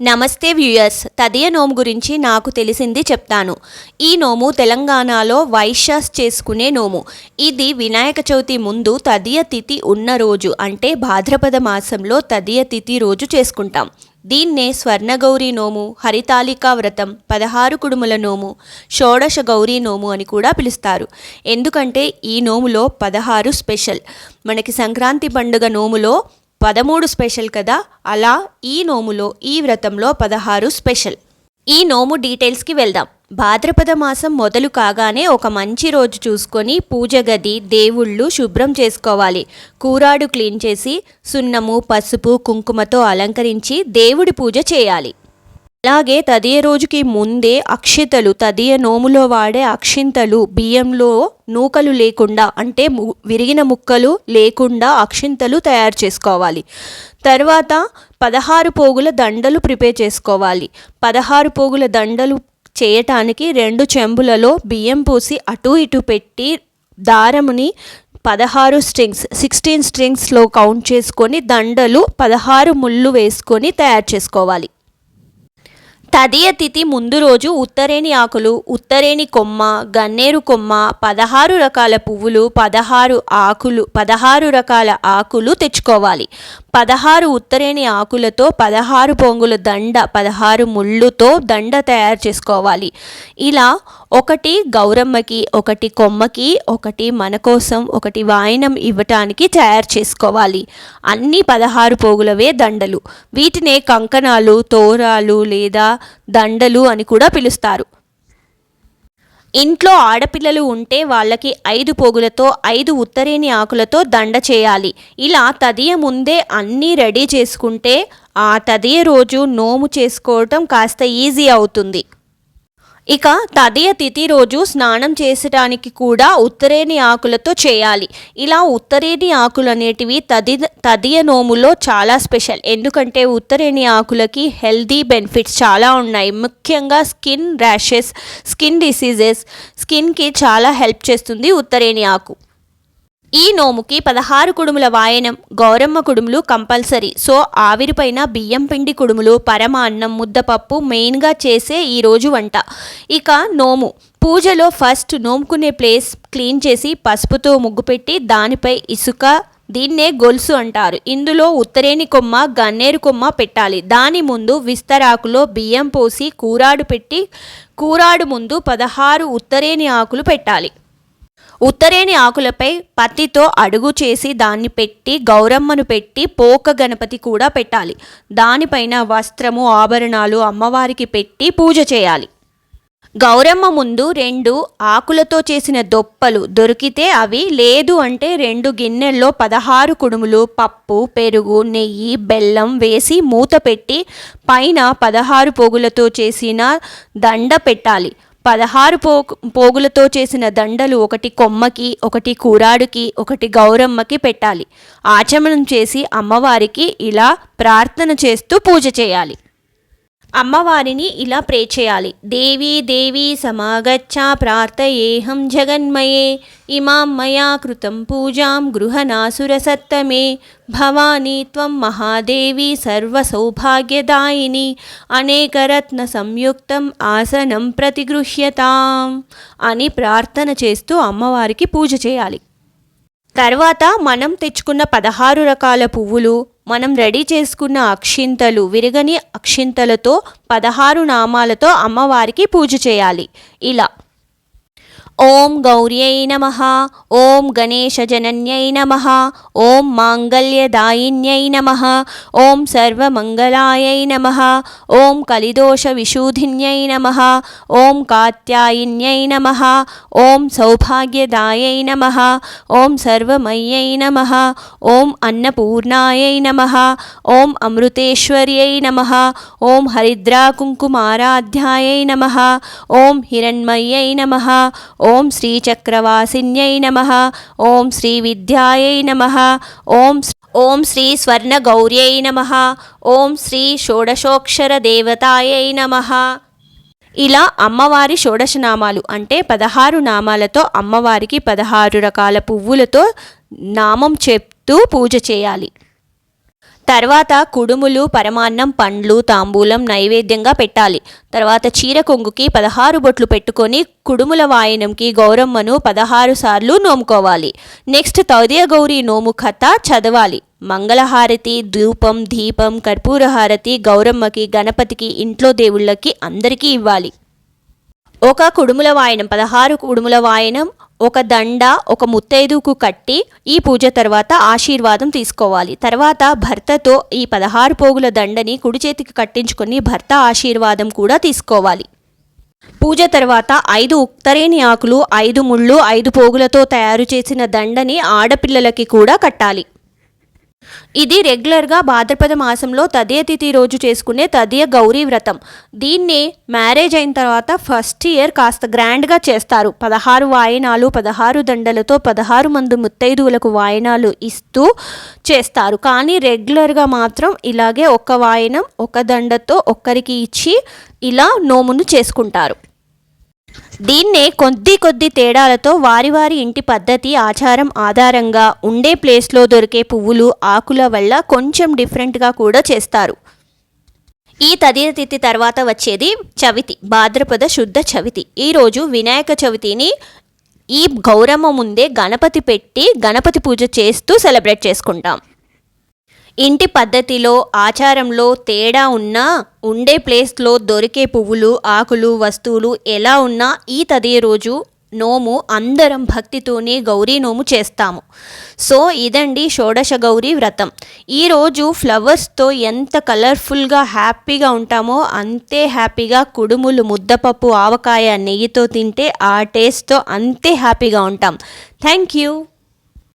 నమస్తే వ్యూయర్స్ తదియ నోము గురించి నాకు తెలిసింది చెప్తాను. ఈ నోము తెలంగాణలో వైశ్యాస్ చేసుకునే నోము. ఇది వినాయక చవితి ముందు తదియ తిథి ఉన్న రోజు అంటే భాద్రపద మాసంలో తదియ తిథి రోజు చేసుకుంటాం. దీన్నే స్వర్ణగౌరీ నోము హరితాలికా వ్రతం పదహారు కుడుముల నోము షోడశ గౌరీ నోము అని కూడా పిలుస్తారు. ఎందుకంటే ఈ నోములో పదహారు స్పెషల్. మనకి సంక్రాంతి పండుగ నోములో పదమూడు స్పెషల్ కదా? అలా ఈ నోములో ఈ వ్రతంలో పదహారు స్పెషల్. ఈ నోము డీటెయిల్స్కి వెళ్దాం. భాద్రపద మాసం మొదలు కాగానే ఒక మంచి రోజు చూసుకొని పూజ గది దేవుళ్ళు శుభ్రం చేసుకోవాలి. కూరాడు క్లీన్ చేసి సున్నము పసుపు కుంకుమతో అలంకరించి దేవుడి పూజ చేయాలి. అలాగే తదియ రోజుకి ముందే అక్షితలు తదియ నోములో వాడే అక్షింతలు బియ్యంలో నూకలు లేకుండా అంటే ము- విరిగిన ముక్కలు లేకుండా అక్షింతలు తయారు చేసుకోవాలి. తర్వాత పదహారు పోగుల దండలు ప్రిపేర్ చేసుకోవాలి. పదహారు పోగుల దండలు చేయటానికి రెండు చెంబులలో బియ్యం పోసి అటు ఇటు పెట్టి దారముని పదహారు స్ట్రింగ్స్ సిక్స్టీన్ స్ట్రింగ్స్లో కౌంట్ చేసుకొని దండలు పదహారు ముళ్ళు వేసుకొని తయారు చేసుకోవాలి. తదియ తిథి ముందు రోజు ఉత్తరేణి ఆకులు ఉత్తరేణి కొమ్మ గన్నేరు కొమ్మ పదహారు రకాల పువ్వులు పదహారు ఆకులు పదహారు రకాల ఆకులు తెచ్చుకోవాలి. పదహారు ఉత్తరేణి ఆకులతో పదహారు పొంగుల దండ పదహారు ముళ్ళుతో దండ తయారు చేసుకోవాలి. ఇలా ఒకటి గౌరమ్మకి ఒకటి కొమ్మకి ఒకటి మన కోసం ఒకటి వాయనం ఇవ్వటానికి తయారు చేసుకోవాలి. అన్ని పదహారు పోగులవే దండలు. వీటినే కంకణాలు తోరాలు లేదా దండలు అని కూడా పిలుస్తారు. ఇంట్లో ఆడపిల్లలు ఉంటే వాళ్ళకి ఐదు పోగులతో ఐదు ఉత్తరేణి ఆకులతో దండ చేయాలి. ఇలా తదియ ముందే అన్నీ రెడీ చేసుకుంటే ఆ తదియ రోజు నోము చేసుకోవటం కాస్త ఈజీ అవుతుంది. ఇక తదియ తిథి రోజు స్నానం చేసడానికి కూడా ఉత్తరేణి ఆకులతో చేయాలి. ఇలా ఉత్తరేణి ఆకులు అనేటివి తది తదియ నోములో చాలా స్పెషల్. ఎందుకంటే ఉత్తరేణి ఆకులకి హెల్దీ బెనిఫిట్స్ చాలా ఉన్నాయి. ముఖ్యంగా స్కిన్ ర్యాషెస్ స్కిన్ డిసీజెస్ స్కిన్కి చాలా హెల్ప్ చేస్తుంది ఉత్తరేణి ఆకు. ఈ నోముకి పదహారు కుడుముల వాయనం గౌరమ్మ కుడుములు కంపల్సరీ. సో ఆవిరిపైన బియ్యం పిండి కుడుములు పరమాన్నం ముద్దపప్పు మెయిన్గా చేసే ఈరోజు వంట. ఇక నోము. పూజలో ఫస్ట్ నోముకునే ప్లేస్ క్లీన్ చేసి పసుపుతో ముగ్గు పెట్టి దానిపై ఇసుక దీన్నే గొలుసు అంటారు. ఇందులో ఉత్తరేణి కొమ్మ గన్నేరు కొమ్మ పెట్టాలి. దాని ముందు విస్తరాకులో బియ్యం పోసి కూరాడు పెట్టి కూరాడు ముందు పదహారు ఉత్తరేణి ఆకులు పెట్టాలి. ఉత్తరేణి ఆకులపై పత్తితో అడుగు చేసి దాన్ని పెట్టి గౌరమ్మను పెట్టి పోక గణపతి కూడా పెట్టాలి. దానిపైన వస్త్రము ఆభరణాలు అమ్మవారికి పెట్టి పూజ చేయాలి. గౌరమ్మ ముందు రెండు ఆకులతో చేసిన దొప్పలు దొరికితే అవి లేదు అంటే రెండు గిన్నెల్లో పదహారు కుడుములు పప్పు పెరుగు నెయ్యి బెల్లం వేసి మూత పెట్టి పైన పదహారు పోగులతో చేసిన దండ పెట్టాలి. పదహారు పో పోగులతో చేసిన దండలు ఒకటి కొమ్మకి ఒకటి కూరాడుకి ఒకటి గౌరమ్మకి పెట్టాలి. ఆచమనం చేసి అమ్మవారికి ఇలా ప్రార్థన చేస్తూ పూజ చేయాలి. అమ్మవారిని ఇలా ప్రే చేయాలి. దేవీ దేవీ సమాగచ్చ ప్రార్థయేహం జగన్మయే ఇమాం మయా కృతం పూజాం గృహనాసురసత్తమే భవానీ త్వం మహాదేవి సర్వసౌభాగ్యదాయిని అనేకరత్న సంయుక్తం ఆసనం ప్రతిగృహ్యతాం అని ప్రార్థన చేస్తూ అమ్మవారికి పూజ చేయాలి. తర్వాత మనం తెచ్చుకున్న పదహారు రకాల పువ్వులు మనం రెడీ చేసుకున్న అక్షింతలు విరగని అక్షింతలతో పదహారు నామాలతో అమ్మవారికి పూజ చేయాలి. ఇలా ఓం గౌర్యై నమ ఓం గణేశజనన్యై నమ ఓం మాంగళ్యదాయిన్యై నమ ఓం సర్వమంగళాయై నమ ఓం కలిదోష విశూధిన్యై నమ ఓం కాత్యాయిన్యై నమ ఓం సౌభాగ్యదాయై నమ ఓం సర్వమయ్యై నమ ఓం అన్నపూర్ణాయై నమ ఓం అమృతేశ్వర్యై నమ ఓం హరిద్రాకుంకుమారాధ్యాయై నమ ఓం హిరణ్మయ్యై నమ ఓం శ్రీచక్రవాసిన్యై నమ ఓం శ్రీ విద్యాయై నమ ఓం ఓం శ్రీ స్వర్ణగౌర్యై నమ ఓం శ్రీ షోడశోక్షర దేవతాయై నమ. ఇలా అమ్మవారి షోడశనామాలు అంటే పదహారు నామాలతో అమ్మవారికి పదహారు రకాల పువ్వులతో నామం చెప్తూ పూజ చేయాలి. తర్వాత కుడుములు పరమాన్నం పండ్లు తాంబూలం నైవేద్యంగా పెట్టాలి. తర్వాత చీర కొంగుకి పదహారు బొట్లు పెట్టుకొని కుడుముల వాయనంకి గౌరమ్మను పదహారు సార్లు నోముకోవాలి. నెక్స్ట్ తౌదయ గౌరీ నోము కథ చదవాలి. మంగళహారతి ధూపం దీపం కర్పూరహారతి గౌరమ్మకి గణపతికి ఇంట్లో దేవుళ్ళకి అందరికీ ఇవ్వాలి. ఒక కుడుముల వాయనం పదహారు కుడుముల వాయనం ఒక దండ ఒక ముత్తైదుకు కట్టి ఈ పూజ తర్వాత ఆశీర్వాదం తీసుకోవాలి. తర్వాత భర్తతో ఈ పదహారు పోగుల దండని కుడి చేతికి కట్టించుకొని భర్త ఆశీర్వాదం కూడా తీసుకోవాలి. పూజ తర్వాత ఐదు ఉత్తరేణి ఆకులు ఐదు ముళ్ళు ఐదు పోగులతో తయారు చేసిన దండని ఆడపిల్లలకి కూడా కట్టాలి. ఇది రెగ్యులర్గా భాద్రపద మాసంలో తదియ తిథి రోజు చేసుకునే తదియ గౌరీ వ్రతం. దీన్ని మ్యారేజ్ అయిన తర్వాత ఫస్ట్ ఇయర్ కాస్త గ్రాండ్గా చేస్తారు. పదహారు వాయనాలు పదహారు దండలతో పదహారు మంది ముత్తైదువులకు వాయనాలు ఇస్తూ చేస్తారు. కానీ రెగ్యులర్గా మాత్రం ఇలాగే ఒక వాయనం ఒక దండతో ఒక్కరికి ఇచ్చి ఇలా నోమును చేసుకుంటారు. దీన్నే కొద్ది కొద్ది తేడాలతో వారి వారి ఇంటి పద్ధతి ఆచారం ఆధారంగా ఉండే ప్లేస్లో దొరికే పువ్వులు ఆకుల వల్ల కొంచెం డిఫరెంట్గా కూడా చేస్తారు. ఈ తదియ తిథి తర్వాత వచ్చేది చవితి భాద్రపద శుద్ధ చవితి. ఈరోజు వినాయక చవితిని ఈ గౌరమ్మ ముందే గణపతి పెట్టి గణపతి పూజ చేస్తూ సెలబ్రేట్ చేసుకుంటాం. ఇంటి పద్ధతిలో ఆచారంలో తేడా ఉన్నా ఉండే ప్లేస్లో దొరికే పువ్వులు ఆకులు వస్తువులు ఎలా ఉన్నా ఈ తదే రోజు నోము అందరం భక్తితోనే గౌరీ నోము చేస్తాము. సో ఇదండి షోడశ గౌరీ వ్రతం. ఈరోజు ఫ్లవర్స్తో ఎంత కలర్ఫుల్గా హ్యాపీగా ఉంటామో అంతే హ్యాపీగా కుడుములు ముద్దపప్పు ఆవకాయ నెయ్యితో తింటే ఆ టేస్ట్తో అంతే హ్యాపీగా ఉంటాం. Thank you.